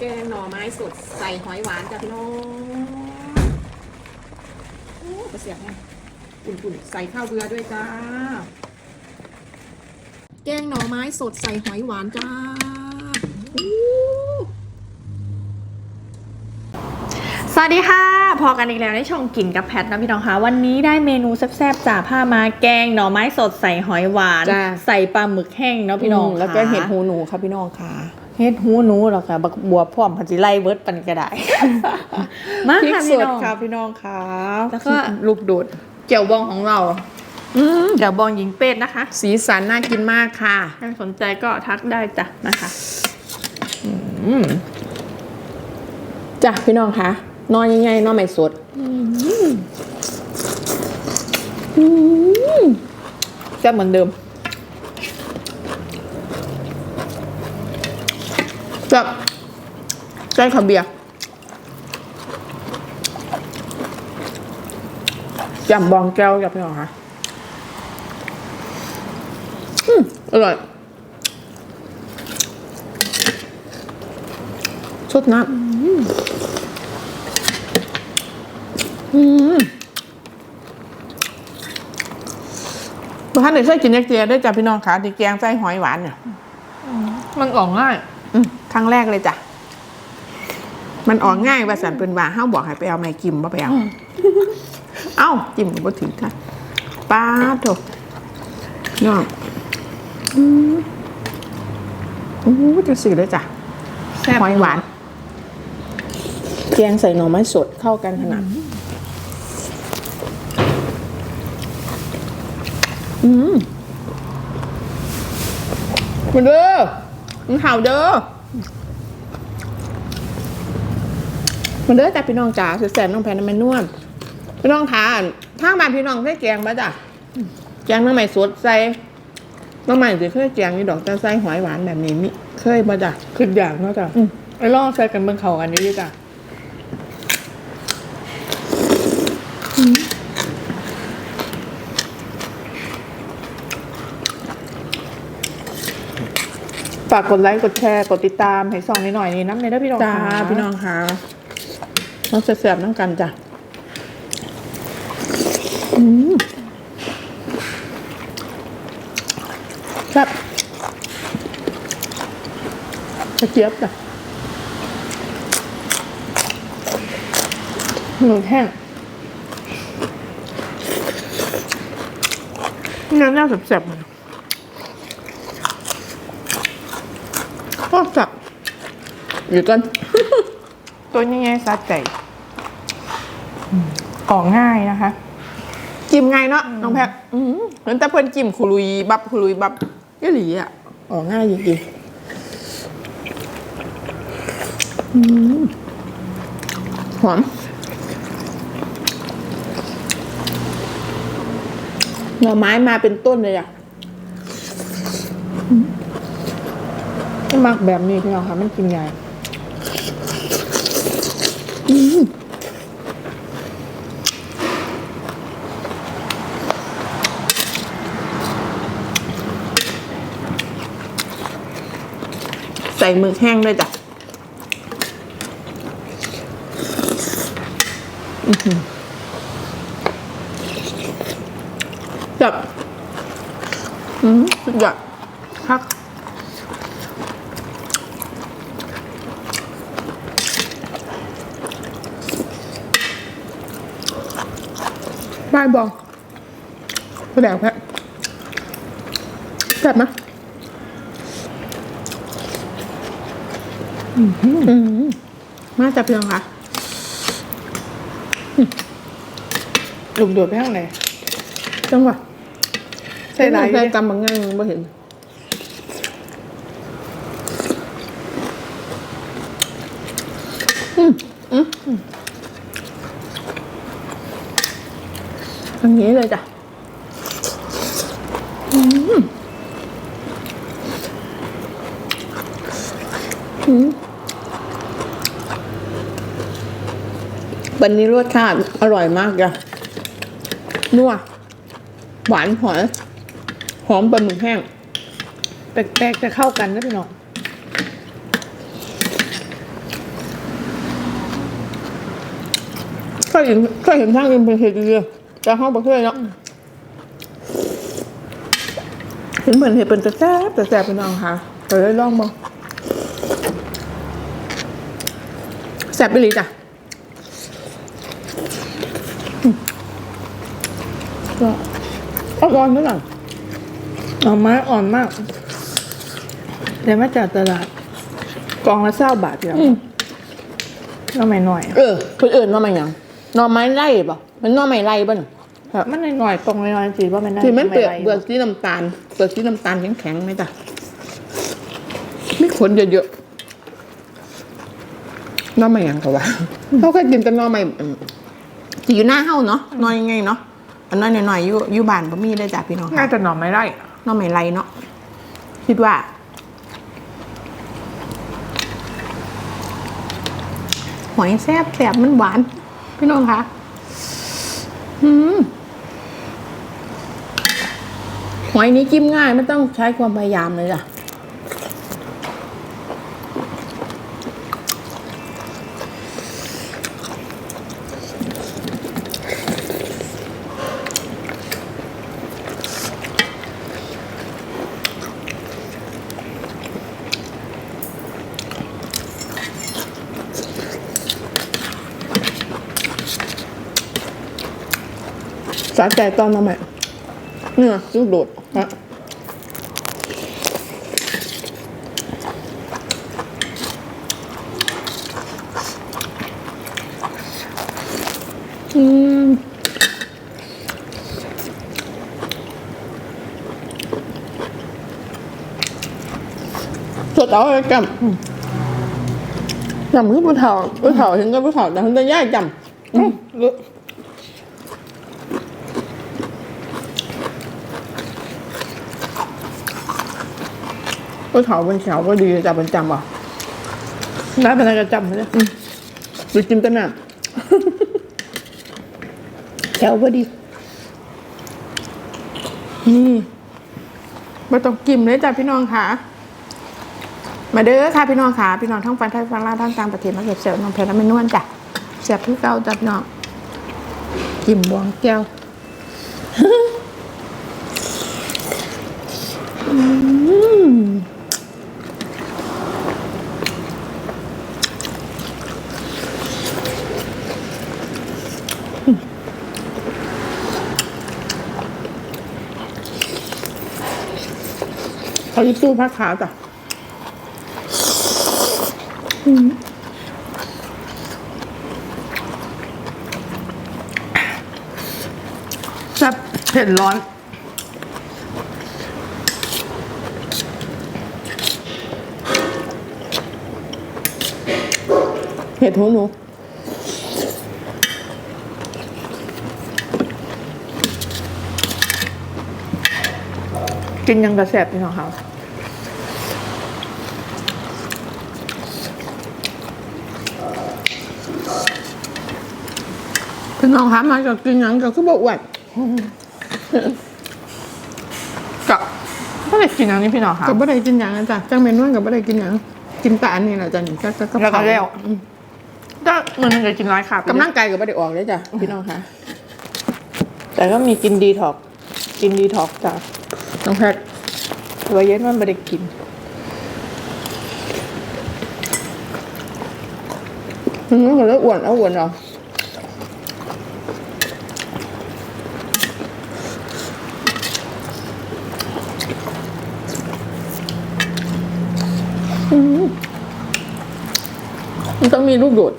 แกงหน่อไม้สดใส่หอยหวานจ้ะพี่น้องโอ้กระเสียบให้อุ่นๆใส่ข้าวเบื่อด้วยจ้า แกงหน่อไม้สดใส่หอยหวานจ้าอู้สวัสดีค่ะ พอกันอีกแล้วในช่องกินกับแพทนะพี่น้องคะวันนี้ได้เมนูแซ่บๆจากผ้ามาแกงหน่อไม้สดใส่หอยหวาน จ้าใส่ปลาหมึกแห้งเนาะพี่น้องแล้วก็ค่ะเห็ดหูหนูค่ะพี่น้องค่ะ เห็ดหูหนูเหรอคะบักบัวพร้อมพันจิไลเวิร์ดปันก็ได้ มาพริกค่ะสพี่ดน้องค่ะพี่น้องค่ะแล้วก็ลูกโดดเจียวบองของเราอืมเจียวบองหญิงเป็ดนะคะสีสันน่ากินมากค่ะถ้าสนใจก็ทักได้จ้ะนะคะอืมจ้ะพี่น้องค่ะนอนยังไงนอนไม่สดแซ่บเหมือนเดิม แซ่บใช่ค่ะเบียร์จำบองแก้วกับพี่น้องค่ะอืมอร่อยสดน้ำอืมบ้านไหนเคยกินเจียได้จ้ะพี่น้องค่ะที่แกงไส้หอยหวานเนี่ย มันออกง่ายอืม ครั้งแรกเลยจ้ะ มันออกง่ายว่าสันเป็นว่าห้าบอกให้ไปเอาไม้กิมบ่ไปเอา เอ้าจิ้มกับบ่ถึงค่ะป้าดโถน้องอืมอู้จะสื่อเลยจ้ะแซ่บหอยหวานแกงใส่หน่อไม้สดเข้ากันขนาดอืมมาเด้อมึงเห่าเด้อ มาเด้อจ้ะพี่น้องจ๋าแสบๆน้องแพนน้ำมันนวลพี่น้องทานทางบ้านพี่น้องได้แกงปะจ้ะแกงน้ำใหม่สดใส่น้ำใหม่จะเคยแกงนี่ดอกจะใส่หอยหวานแบบนี้มิเคยปะจ้ะขึ้นอย่างเนาะจ้ะอืมไอ้ลองใส่กันเบิ่งเขากันนี้ดีจ้ะ ฝากกดไลค์กดแชร์กดติดตามให้ส่องนิดหน่อยนี่น้ำในเด้อพี่น้องจ้าค่ะพี่น้องค่ะน้องแสบๆน้องกันจ้ะอืมครับกระเจี๊ยบจ้ะหมึกแห้งเนื้อเนื้อแสบๆมันโอ้จับอยู่กัน ตัวยังไงซัดใจออกง่ายนะคะจิ้มไงเนาะน้องแพทอืมเหมือนแต่เพิ่นจิ้มคุลุยบับคุลุยบับยี่หลีอะออกง่ายจริงๆอืมหอมหน่อไม้มาเป็นต้นเลยอะ ไม่มักแบบนี้พี่น้องค่ะ มันกินไงายอืมใส่หมึกแห้งด้วยจ้ะแบบอืมสุดยอดครัายบองแสดงแพะแบบนะมาจับเพียงค่ะหลุมโดดไปข้างไหนจังหวะใส่หลายใส่กำบางง่ายไม่เห็น อย่างนี้เลยจ้ะอืมวันนี้รสชาติอร่อยมากจ้ะนัวหวานหอมหอมปลาหมึกแห้ง แปลกๆจะเข้ากันนะพี่น้องก็เห็นก็เห็นทางอินเป็นเฮดีเย อแต่ห้องบ่เคยเนาะเห็นเหมือนเห็ดเป็นแต่แซ่บแต่แซ่บพี่น้องค่ะเคยได้ลองบ่แซ่บไปเลยจ้ะอืมก็อ่อนๆนิดหน่อยอ่อนมากอ่อนมากเดี๋ยวมาจากตลาดกล่องละเศร้าบาทเดียวอืมก็ไม่หน่อย เออคนอื่นว่ามันหยัง หน่อไม้ไร่ป่ะมันหน่อไม้ไร่ป่ะน่ะครับมันหน่อยๆกล่องน้อยๆจีว่ามันได้ที่มันเปลือกไไรเปลือกสีน้ำตาลเปลือกสีน้ำตาลแข็งๆไหมจ๊ะไม่ขนเยอะๆหน่อไม้หยังก็ว่าเขาเคยกินแต่หน่อไม้อืมที่อยู่หน้าเฮาเนาะหน้อยยังไงเนาะอันน้อยหน่อยๆอยู่อยู่บ้านบ่มีได้อจ้ะพี่น้องน่าค่ะจะหน่อไม่ได้หน่อไม้ไรเนาะคิดว่าหอยแซ่บแซ่บมันหวาน พี่น้องคะอืมหอยนี้จิ้มง่ายไม่ต้องใช้ความพยายามเลยจ้ะ สะใจตอนทำไมเนื้อลูกโดดฮะอืมสดเอาเลยจำจำคือผู้เฒ่าผู้เฒ่าถึงกับผู้เฒ่าแต่ถึงจะยายจำ อืมรู้ผู้เฒ่าเป็นเฉาก็ดีแต่เป็นจำว่ะได้เป็นอะไรก็จำไม่ได้หรือจิมตนาแถวพอดีนี่มาต้องกิมเลยจ้ะพี่น้องค่ะ มาเด้อค่ะพี่น้องค่ะ พี่น้องทั้งฟันไทยฟังลาวทั้งต่างประเทศมาเก็บเซลล์น้องเพชรและไม่นวลจ้ะเสียบพี่เก้าจ้ะพี่น้องกิมบวงแก้ว เขาอยู่ตู้ผ้าขาวจ้ะแซ่บเผ็ดร้อนเห็ดหูหนูกินยังกระแสบพี่น้องเขา พี่น้องคะมาจากกินหยังกับคือบอกอ้วนกับก็เลยกินอันนี้พี่น้องค่ะกับบ่ได้กินหยังอะจ้ะจังเมนวนกับบ่ได้กินหยังกินแต่อันนี้แหละจ้ะนี่ก็ก็แล้วก็แล้วอืมก็เงินหนึงจะกินร้อยค่ะกำลังกายกับบ่ได้ออกเลยจ้ะพี่น้องคะแต่ก็มีกินดีท็อกซ์กินดีท็อกซ์จ้ะน้องแพทย์แต่ว่าเย็นมันไม่ได้กินอืมก็เลยอ้วนเอาอ้วนเอา มันต้องมีลูกโดด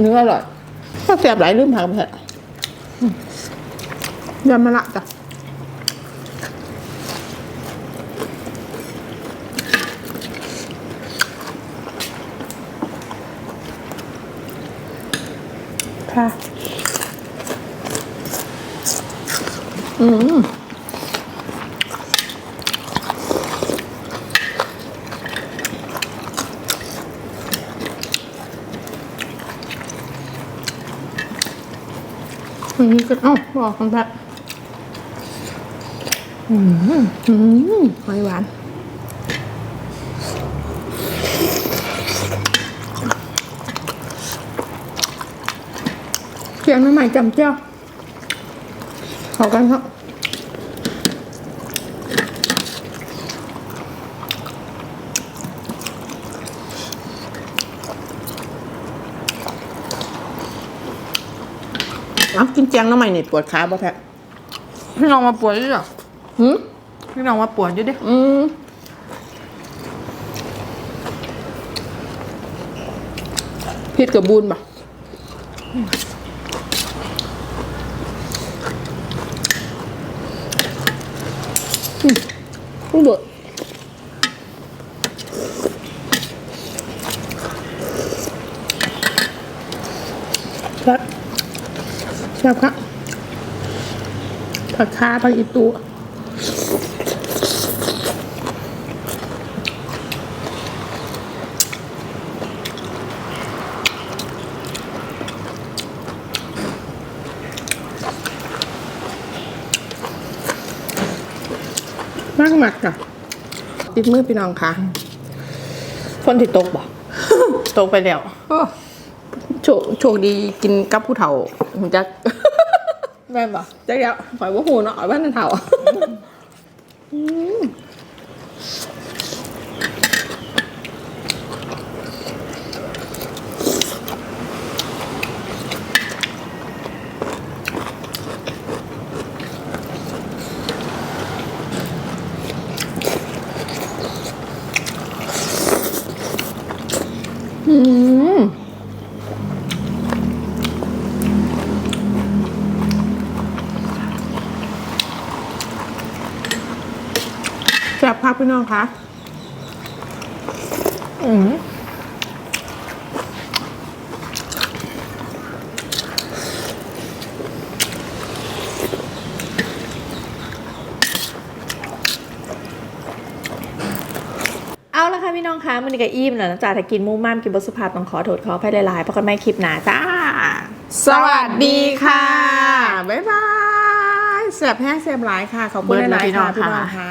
เนื้ออร่อยก็แสบหลายลืมผักแพทย์อืมยำมะละจ้ะค่ะ อันนี้ก็เอ้าบอกคนแบบอืมอืมหอยหวานเสียงน้ำใหม่จำเจ้าขอกันครับ อากินแจงน้ำใหม่นี่ปวดขาบ่แพ้พี่น้องมาปวดด้วยเหรอหืมพี่น้องมาปวดด้วยดิอืมพิษกับบูนป่ะอืมต้องเดือดครับ แซ่บครับผักคาผักอีตูมากมักอะติดมือพี่น้องค่ะคนที่ตกบ่ ตกไปแล้วโอ้โชคโชคดีกินกับผู้เฒ่าหูจักแม่นบ่จักแล้วฝ่ายว่าหูเนาะบ้านนั่นเฒ่าอืมอืม พักพี่น้องคะอืมเอาละค่ะพี่น้องคะมันนี้ก็อิ่มแล้วนะจ๊ะถ้ากินหมูม่ามกินบสุภาพต้องขอโทษขออภัยหลายๆเพราะกันไม่คลิปหนาจ้า สวัสดีค่ะ บ๊ายบายแซ่บแห้งแซ่บหลายค่ะ ขอบคุณเบิดหแล้ลาวยพี่ๆน้อค่ะงพี่น้องค่ะค่ะ